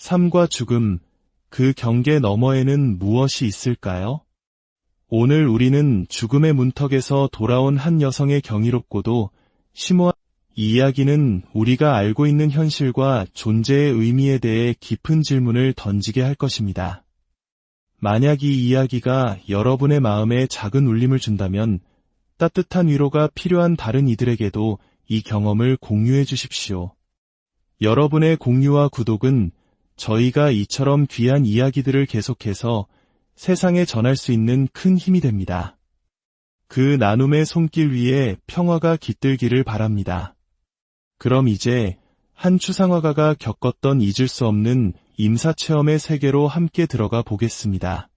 삶과 죽음, 그 경계 너머에는 무엇이 있을까요? 오늘 우리는 죽음의 문턱에서 돌아온 한 여성의 경이롭고도 심오한 이 이야기는 우리가 알고 있는 현실과 존재의 의미에 대해 깊은 질문을 던지게 할 것입니다. 만약 이 이야기가 여러분의 마음에 작은 울림을 준다면 따뜻한 위로가 필요한 다른 이들에게도 이 경험을 공유해 주십시오. 여러분의 공유와 구독은 저희가 이처럼 귀한 이야기들을 계속해서 세상에 전할 수 있는 큰 힘이 됩니다. 그 나눔의 손길 위에 평화가 깃들기를 바랍니다. 그럼 이제 한 추상화가가 겪었던 잊을 수 없는 임사체험의 세계로 함께 들어가 보겠습니다.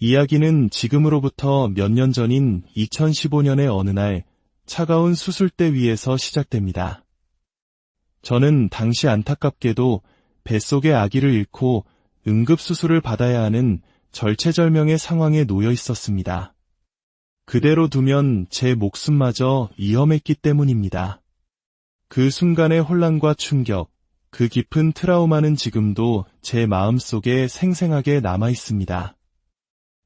이야기는 지금으로부터 몇 년 전인 2015년의 어느 날 차가운 수술대 위에서 시작됩니다. 저는 당시 안타깝게도 뱃속의 아기를 잃고 응급수술을 받아야 하는 절체절명의 상황에 놓여 있었습니다. 그대로 두면 제 목숨마저 위험했기 때문입니다. 그 순간의 혼란과 충격, 그 깊은 트라우마는 지금도 제 마음속에 생생하게 남아 있습니다.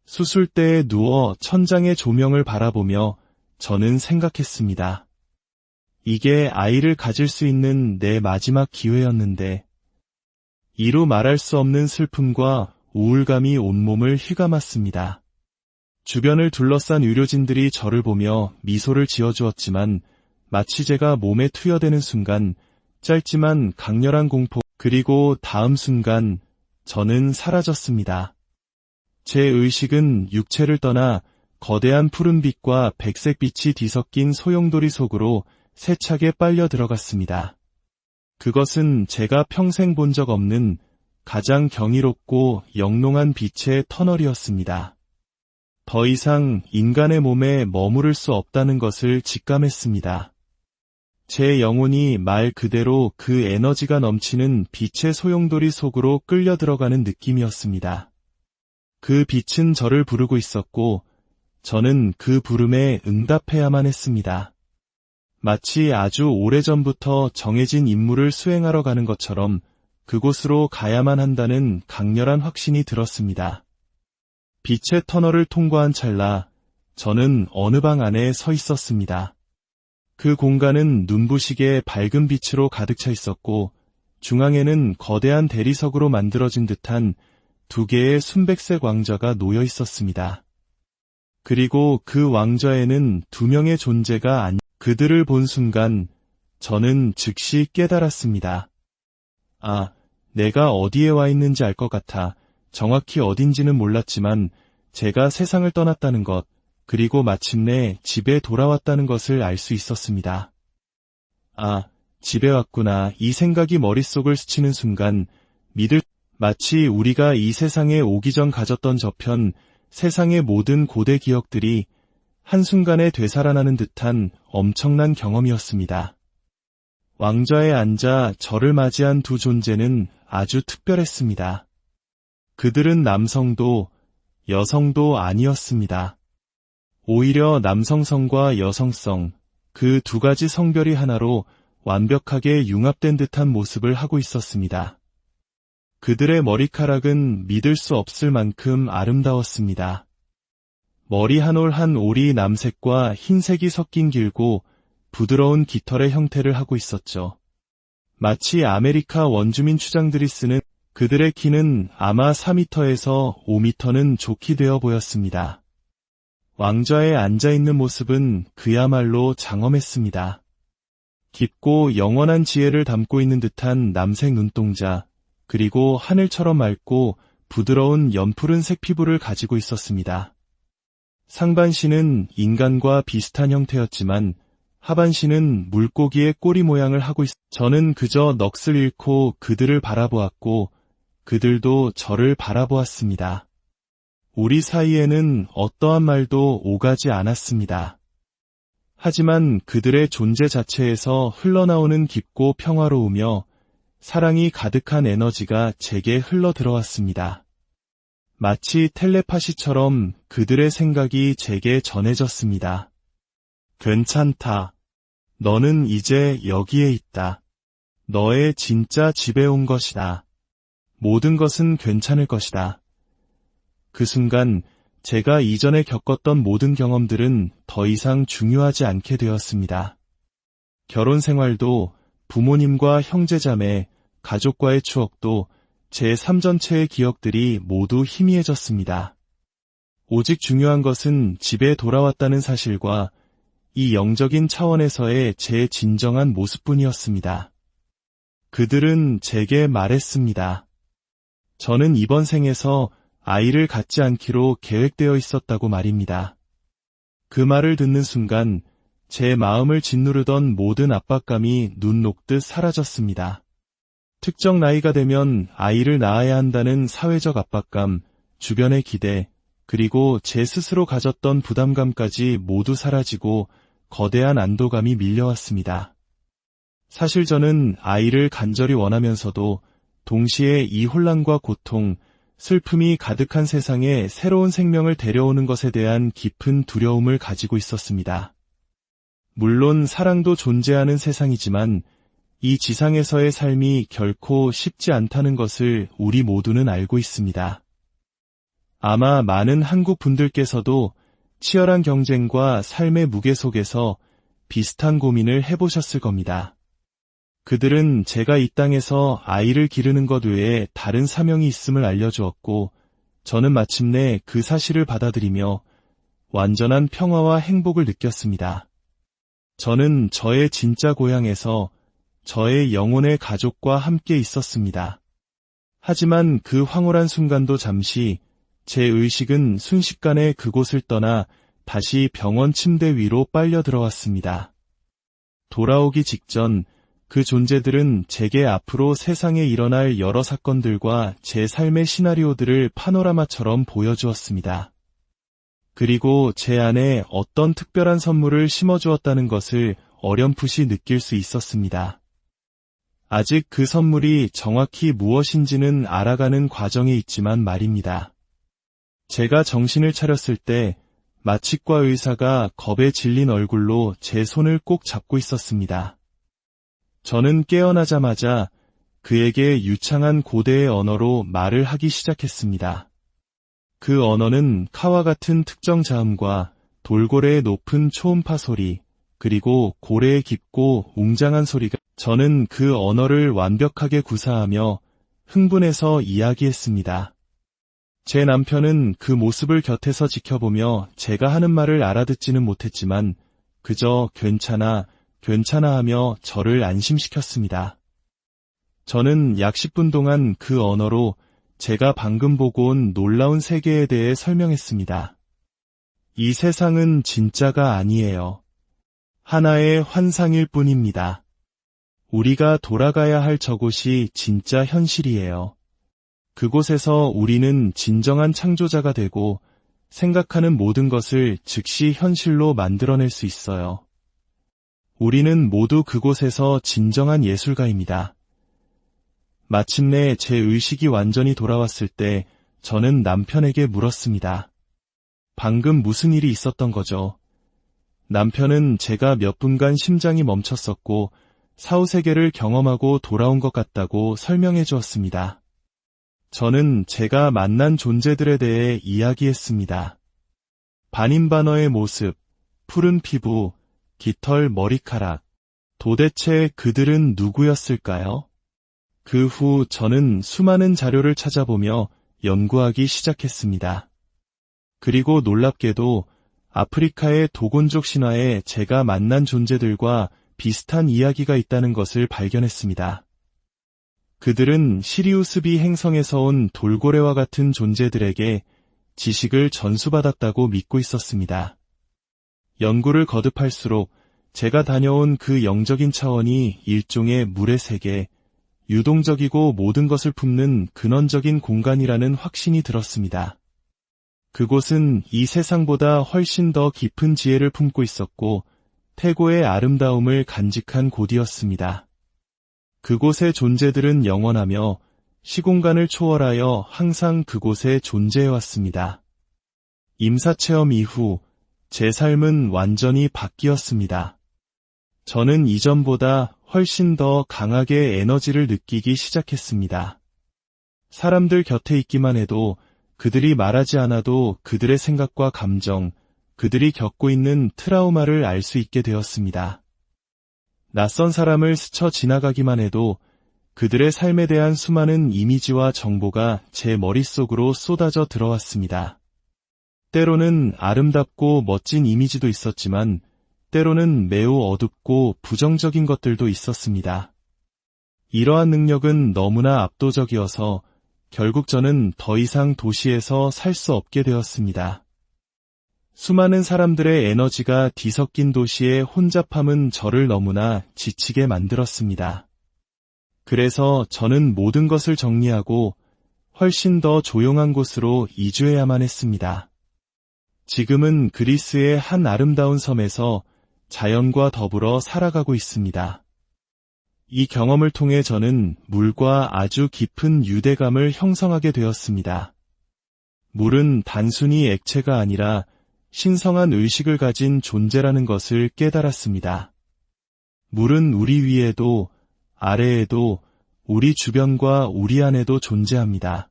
수술대에 누워 천장의 조명을 바라보며 저는 생각했습니다. 이게 아이를 가질 수 있는 내 마지막 기회였는데, 이루 말할 수 없는 슬픔과 우울감이 온몸을 휘감았습니다. 주변을 둘러싼 의료진들이 저를 보며 미소를 지어주었지만 마치 제가 몸에 투여되는 순간 짧지만 강렬한 공포 그리고 다음 순간 저는 사라졌습니다. 제 의식은 육체를 떠나 거대한 푸른빛과 백색빛이 뒤섞인 소용돌이 속으로 세차게 빨려 들어갔습니다. 그것은 제가 평생 본 적 없는 가장 경이롭고 영롱한 빛의 터널이었습니다. 더 이상 인간의 몸에 머무를 수 없다는 것을 직감했습니다. 제 영혼이 말 그대로 그 에너지가 넘치는 빛의 소용돌이 속으로 끌려 들어가는 느낌이었습니다. 그 빛은 저를 부르고 있었고, 저는 그 부름에 응답해야만 했습니다. 마치 아주 오래전부터 정해진 임무를 수행하러 가는 것처럼 그곳으로 가야만 한다는 강렬한 확신이 들었습니다. 빛의 터널을 통과한 찰나 저는 어느 방 안에 서 있었습니다. 그 공간은 눈부시게 밝은 빛으로 가득 차 있었고 중앙에는 거대한 대리석으로 만들어진 듯한 두 개의 순백색 왕좌가 놓여 있었습니다. 그리고 그 왕좌에는 두 명의 존재가 안, 그들을 본 순간 저는 즉시 깨달았습니다. 아, 내가 어디에 와 있는지 알 것 같아 정확히 어딘지는 몰랐지만 제가 세상을 떠났다는 것, 그리고 마침내 집에 돌아왔다는 것을 알 수 있었습니다. 아, 집에 왔구나. 이 생각이 머릿속을 스치는 순간 믿을 마치 우리가 이 세상에 오기 전 가졌던 저편 세상의 모든 고대 기억들이 한순간에 되살아나는 듯한 엄청난 경험이었습니다. 왕좌에 앉아 저를 맞이한 두 존재는 아주 특별했습니다. 그들은 남성도 여성도 아니었습니다. 오히려 남성성과 여성성, 그 두 가지 성별이 하나로 완벽하게 융합된 듯한 모습을 하고 있었습니다. 그들의 머리카락은 믿을 수 없을 만큼 아름다웠습니다. 머리 한 올 한 올이 남색과 흰색이 섞인 길고 부드러운 깃털의 형태를 하고 있었죠. 마치 아메리카 원주민 추장들이 쓰는 그들의 키는 아마 4미터에서 5미터는 좋게 되어 보였습니다. 왕좌에 앉아있는 모습은 그야말로 장엄했습니다. 깊고 영원한 지혜를 담고 있는 듯한 남색 눈동자, 그리고 하늘처럼 맑고 부드러운 연푸른색 피부를 가지고 있었습니다. 상반신은 인간과 비슷한 형태였지만 하반신은 물고기의 꼬리 모양을 하고 있... 저는 그저 넋을 잃고 그들을 바라보았고 그들도 저를 바라보았습니다. 우리 사이에는 어떠한 말도 오가지 않았습니다. 하지만 그들의 존재 자체에서 흘러나오는 깊고 평화로우며 사랑이 가득한 에너지가 제게 흘러 들어왔습니다. 마치 텔레파시처럼 그들의 생각이 제게 전해졌습니다. 괜찮다. 너는 이제 여기에 있다. 너의 진짜 집에 온 것이다. 모든 것은 괜찮을 것이다. 그 순간 제가 이전에 겪었던 모든 경험들은 더 이상 중요하지 않게 되었습니다. 결혼 생활도 부모님과 형제자매, 가족과의 추억도 제삶 전체의 기억들이 모두 희미해졌습니다. 오직 중요한 것은 집에 돌아왔다는 사실과 이 영적인 차원에서의 제 진정한 모습뿐이었습니다. 그들은 제게 말했습니다. 저는 이번 생에서 아이를 갖지 않기로 계획되어 있었다고 말입니다. 그 말을 듣는 순간 제 마음을 짓누르던 모든 압박감이 눈 녹듯 사라졌습니다. 특정 나이가 되면 아이를 낳아야 한다는 사회적 압박감, 주변의 기대, 그리고 제 스스로 가졌던 부담감까지 모두 사라지고 거대한 안도감이 밀려왔습니다. 사실 저는 아이를 간절히 원하면서도 동시에 이 혼란과 고통, 슬픔이 가득한 세상에 새로운 생명을 데려오는 것에 대한 깊은 두려움을 가지고 있었습니다. 물론 사랑도 존재하는 세상이지만 이 지상에서의 삶이 결코 쉽지 않다는 것을 우리 모두는 알고 있습니다. 아마 많은 한국 분들께서도 치열한 경쟁과 삶의 무게 속에서 비슷한 고민을 해보셨을 겁니다. 그들은 제가 이 땅에서 아이를 기르는 것 외에 다른 사명이 있음을 알려주었고, 저는 마침내 그 사실을 받아들이며 완전한 평화와 행복을 느꼈습니다. 저는 저의 진짜 고향에서 저의 영혼의 가족과 함께 있었습니다. 하지만 그 황홀한 순간도 잠시 제 의식은 순식간에 그곳을 떠나 다시 병원 침대 위로 빨려 들어왔습니다. 돌아오기 직전 그 존재들은 제게 앞으로 세상에 일어날 여러 사건들과 제 삶의 시나리오들을 파노라마처럼 보여주었습니다. 그리고 제 안에 어떤 특별한 선물을 심어주었다는 것을 어렴풋이 느낄 수 있었습니다. 아직 그 선물이 정확히 무엇인지는 알아가는 과정에 있지만 말입니다. 제가 정신을 차렸을 때 마취과 의사가 겁에 질린 얼굴로 제 손을 꼭 잡고 있었습니다. 저는 깨어나자마자 그에게 유창한 고대의 언어로 말을 하기 시작했습니다. 그 언어는 카와 같은 특정 자음과 돌고래의 높은 초음파 소리, 그리고 고래의 깊고 웅장한 소리가 저는 그 언어를 완벽하게 구사하며 흥분해서 이야기했습니다. 제 남편은 그 모습을 곁에서 지켜보며 제가 하는 말을 알아듣지는 못했지만 그저 괜찮아, 괜찮아 하며 저를 안심시켰습니다. 저는 약 10분 동안 그 언어로 제가 방금 보고 온 놀라운 세계에 대해 설명했습니다. 이 세상은 진짜가 아니에요. 하나의 환상일 뿐입니다. 우리가 돌아가야 할 저곳이 진짜 현실이에요. 그곳에서 우리는 진정한 창조자가 되고 생각하는 모든 것을 즉시 현실로 만들어낼 수 있어요. 우리는 모두 그곳에서 진정한 예술가입니다. 마침내 제 의식이 완전히 돌아왔을 때 저는 남편에게 물었습니다. 방금 무슨 일이 있었던 거죠? 남편은 제가 몇 분간 심장이 멈췄었고 사후세계를 경험하고 돌아온 것 같다고 설명해 주었습니다. 저는 제가 만난 존재들에 대해 이야기했습니다. 반인반어의 모습, 푸른 피부, 깃털 머리카락. 도대체 그들은 누구였을까요? 그 후 저는 수많은 자료를 찾아보며 연구하기 시작했습니다. 그리고 놀랍게도 아프리카의 도곤족 신화에 제가 만난 존재들과 비슷한 이야기가 있다는 것을 발견했습니다. 그들은 시리우스비 행성에서 온 돌고래와 같은 존재들에게 지식을 전수받았다고 믿고 있었습니다. 연구를 거듭할수록 제가 다녀온 그 영적인 차원이 일종의 물의 세계, 유동적이고 모든 것을 품는 근원적인 공간이라는 확신이 들었습니다. 그곳은 이 세상보다 훨씬 더 깊은 지혜를 품고 있었고 태고의 아름다움을 간직한 곳이었습니다. 그곳의 존재들은 영원하며 시공간을 초월하여 항상 그곳에 존재해왔습니다. 임사체험 이후 제 삶은 완전히 바뀌었습니다. 저는 이전보다 훨씬 더 강하게 에너지를 느끼기 시작했습니다. 사람들 곁에 있기만 해도 그들이 말하지 않아도 그들의 생각과 감정, 그들이 겪고 있는 트라우마를 알 수 있게 되었습니다. 낯선 사람을 스쳐 지나가기만 해도 그들의 삶에 대한 수많은 이미지와 정보가 제 머릿속으로 쏟아져 들어왔습니다. 때로는 아름답고 멋진 이미지도 있었지만 때로는 매우 어둡고 부정적인 것들도 있었습니다. 이러한 능력은 너무나 압도적이어서 결국 저는 더 이상 도시에서 살 수 없게 되었습니다. 수많은 사람들의 에너지가 뒤섞인 도시의 혼잡함은 저를 너무나 지치게 만들었습니다. 그래서 저는 모든 것을 정리하고 훨씬 더 조용한 곳으로 이주해야만 했습니다. 지금은 그리스의 한 아름다운 섬에서 자연과 더불어 살아가고 있습니다. 이 경험을 통해 저는 물과 아주 깊은 유대감을 형성하게 되었습니다. 물은 단순히 액체가 아니라 신성한 의식을 가진 존재라는 것을 깨달았습니다. 물은 우리 위에도 아래에도 우리 주변과 우리 안에도 존재합니다.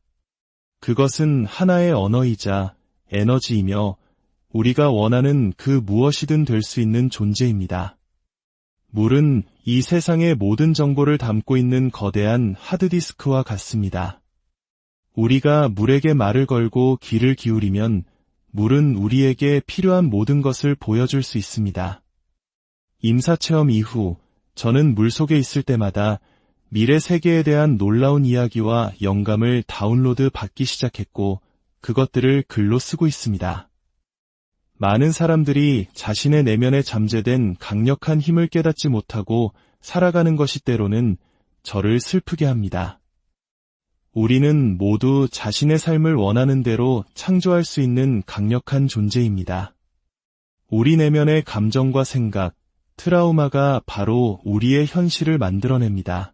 그것은 하나의 언어이자 에너지이며 우리가 원하는 그 무엇이든 될 수 있는 존재입니다. 물은 이 세상의 모든 정보를 담고 있는 거대한 하드디스크와 같습니다. 우리가 물에게 말을 걸고 귀를 기울이면 물은 우리에게 필요한 모든 것을 보여줄 수 있습니다. 임사체험 이후 저는 물 속에 있을 때마다 미래 세계에 대한 놀라운 이야기와 영감을 다운로드 받기 시작했고 그것들을 글로 쓰고 있습니다. 많은 사람들이 자신의 내면에 잠재된 강력한 힘을 깨닫지 못하고 살아가는 것이 때로는 저를 슬프게 합니다. 우리는 모두 자신의 삶을 원하는 대로 창조할 수 있는 강력한 존재입니다. 우리 내면의 감정과 생각, 트라우마가 바로 우리의 현실을 만들어냅니다.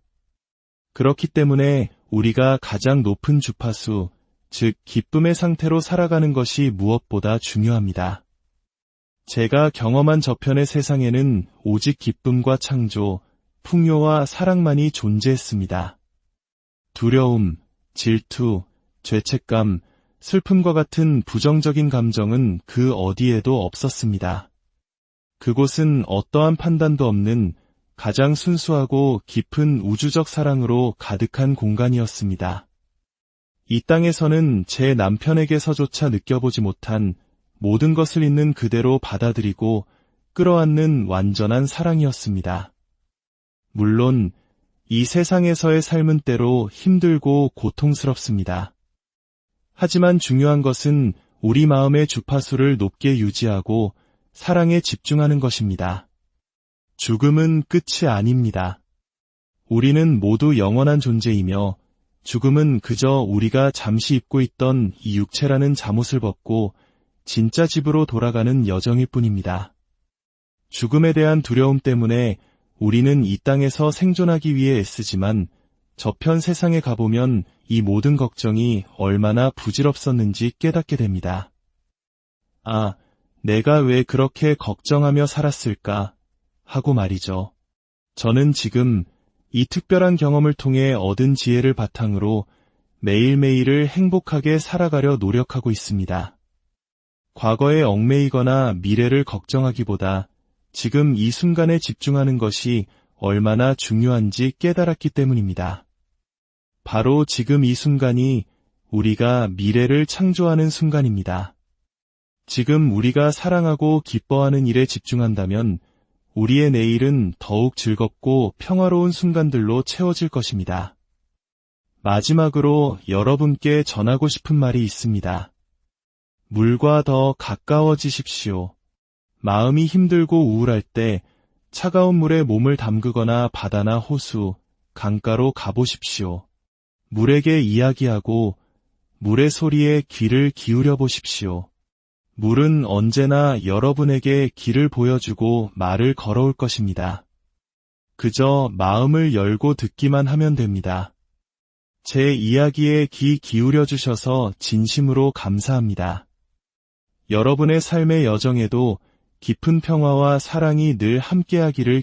그렇기 때문에 우리가 가장 높은 주파수, 즉 기쁨의 상태로 살아가는 것이 무엇보다 중요합니다. 제가 경험한 저편의 세상에는 오직 기쁨과 창조, 풍요와 사랑만이 존재했습니다. 두려움, 질투, 죄책감, 슬픔과 같은 부정적인 감정은 그 어디에도 없었습니다. 그곳은 어떠한 판단도 없는 가장 순수하고 깊은 우주적 사랑으로 가득한 공간이었습니다. 이 땅에서는 제 남편에게서조차 느껴보지 못한 모든 것을 있는 그대로 받아들이고 끌어안는 완전한 사랑이었습니다. 물론 이 세상에서의 삶은 때로 힘들고 고통스럽습니다. 하지만 중요한 것은 우리 마음의 주파수를 높게 유지하고 사랑에 집중하는 것입니다. 죽음은 끝이 아닙니다. 우리는 모두 영원한 존재이며 죽음은 그저 우리가 잠시 입고 있던 이 육체라는 잠옷을 벗고 진짜 집으로 돌아가는 여정일 뿐입니다. 죽음에 대한 두려움 때문에 우리는 이 땅에서 생존하기 위해 애쓰지만 저편 세상에 가보면 이 모든 걱정이 얼마나 부질없었는지 깨닫게 됩니다. 아, 내가 왜 그렇게 걱정하며 살았을까? 하고 말이죠. 저는 지금 이 특별한 경험을 통해 얻은 지혜를 바탕으로 매일매일을 행복하게 살아가려 노력하고 있습니다. 과거에 얽매이거나 미래를 걱정하기보다 지금 이 순간에 집중하는 것이 얼마나 중요한지 깨달았기 때문입니다. 바로 지금 이 순간이 우리가 미래를 창조하는 순간입니다. 지금 우리가 사랑하고 기뻐하는 일에 집중한다면 우리의 내일은 더욱 즐겁고 평화로운 순간들로 채워질 것입니다. 마지막으로 여러분께 전하고 싶은 말이 있습니다. 물과 더 가까워지십시오. 마음이 힘들고 우울할 때 차가운 물에 몸을 담그거나 바다나 호수, 강가로 가보십시오. 물에게 이야기하고 물의 소리에 귀를 기울여 보십시오. 물은 언제나 여러분에게 길을 보여주고 말을 걸어올 것입니다. 그저 마음을 열고 듣기만 하면 됩니다. 제 이야기에 귀 기울여 주셔서 진심으로 감사합니다. 여러분의 삶의 여정에도 깊은 평화와 사랑이 늘 함께하기를